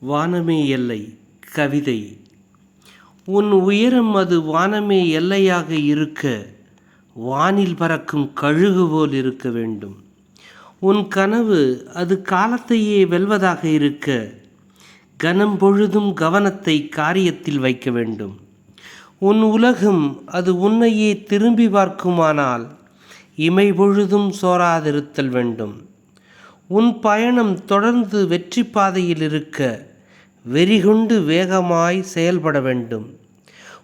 வானமே எல்லை கவிதை. உன் உயரம் அது வானமே எல்லையாக இருக்க வானில் பறக்கும் கழுகு போல் இருக்க வேண்டும். உன் கனவு அது காலத்தையே வெல்வதாக இருக்க கனம் பொழுதும் கவனத்தை காரியத்தில் வைக்க வேண்டும். உன் உலகம் அது உன்னையே திரும்பி பார்க்குமானால் இமை பொழுதும் சோராதிருத்தல் வேண்டும். உன் பயணம் தொடர்ந்து வெற்றி பாதையில் இருக்க வெறிகுண்டு வேகமாய் செயல்பட வேண்டும்.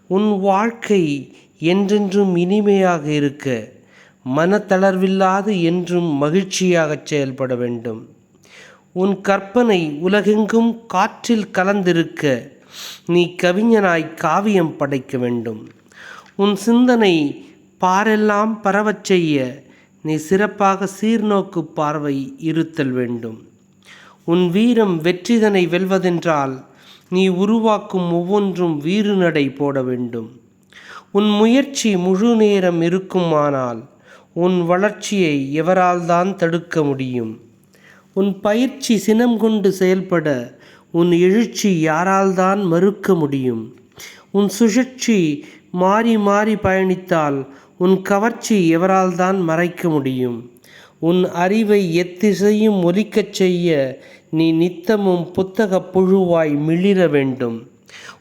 உன் வாழ்க்கை என்றென்றும் இனிமையாக இருக்க மனத்தளர்வில்லாது என்றும் மகிழ்ச்சியாகச் செயல்பட வேண்டும். உன் கற்பனை உலகெங்கும் காற்றில் கலந்திருக்க நீ கவிஞனாய் காவியம் படைக்க வேண்டும். உன் சிந்தனை பாரெல்லாம் பரவச் செய்ய நீ சிறப்பாக சீர்நோக்கு பார்வை இருத்தல் வேண்டும். உன் வீரம் வெற்றிதனை வெல்வதென்றால் நீ உருவாக்கும் ஒவ்வொன்றும் வீறுநடை போட வேண்டும். உன் முயற்சி முழு நேரம் இருக்குமானால் உன் வளர்ச்சியை எவரால் தான் தடுக்க முடியும். உன் பயிற்சி சினம் கொண்டு செயல்பட உன் எழுச்சி யாரால் தான் மறுக்க முடியும். உன் சுழற்சி மாறி மாறி பயணித்தால் உன் கவர்ச்சி எவரால் தான் மறைக்க முடியும்? உன் அறிவை எத்திசையும் ஒலிக்கச் செய்ய நீ நித்தமும் புத்தக புழுவாய் மிளிர வேண்டும்.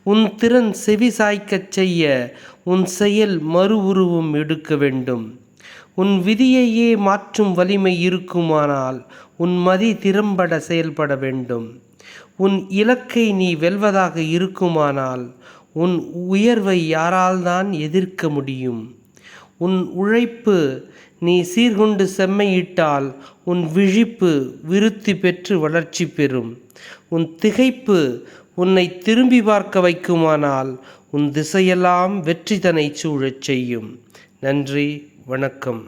உன் திறன் செவி சாய்க்கச் செய்ய உன் செயல் மறு உருவம் எடுக்க வேண்டும். உன் விதியையே மாற்றும் வலிமை இருக்குமானால் உன் மதி திறம்பட செயல்பட வேண்டும். உன் இலக்கை நீ வெல்வதாக இருக்குமானால் உன் உயர்வை யாரால் தான் எதிர்க்க முடியும்? உன் உழைப்பு நீ சீர்கொண்டு செம்மையிட்டால் உன் விழிப்பு விருத்தி பெற்று வளர்ச்சி பெறும். உன் திகைப்பு உன்னை திரும்பி பார்க்க வைக்குமானால் உன் திசையெல்லாம் வெற்றி தனை சூழச் செய்யும். நன்றி வணக்கம்.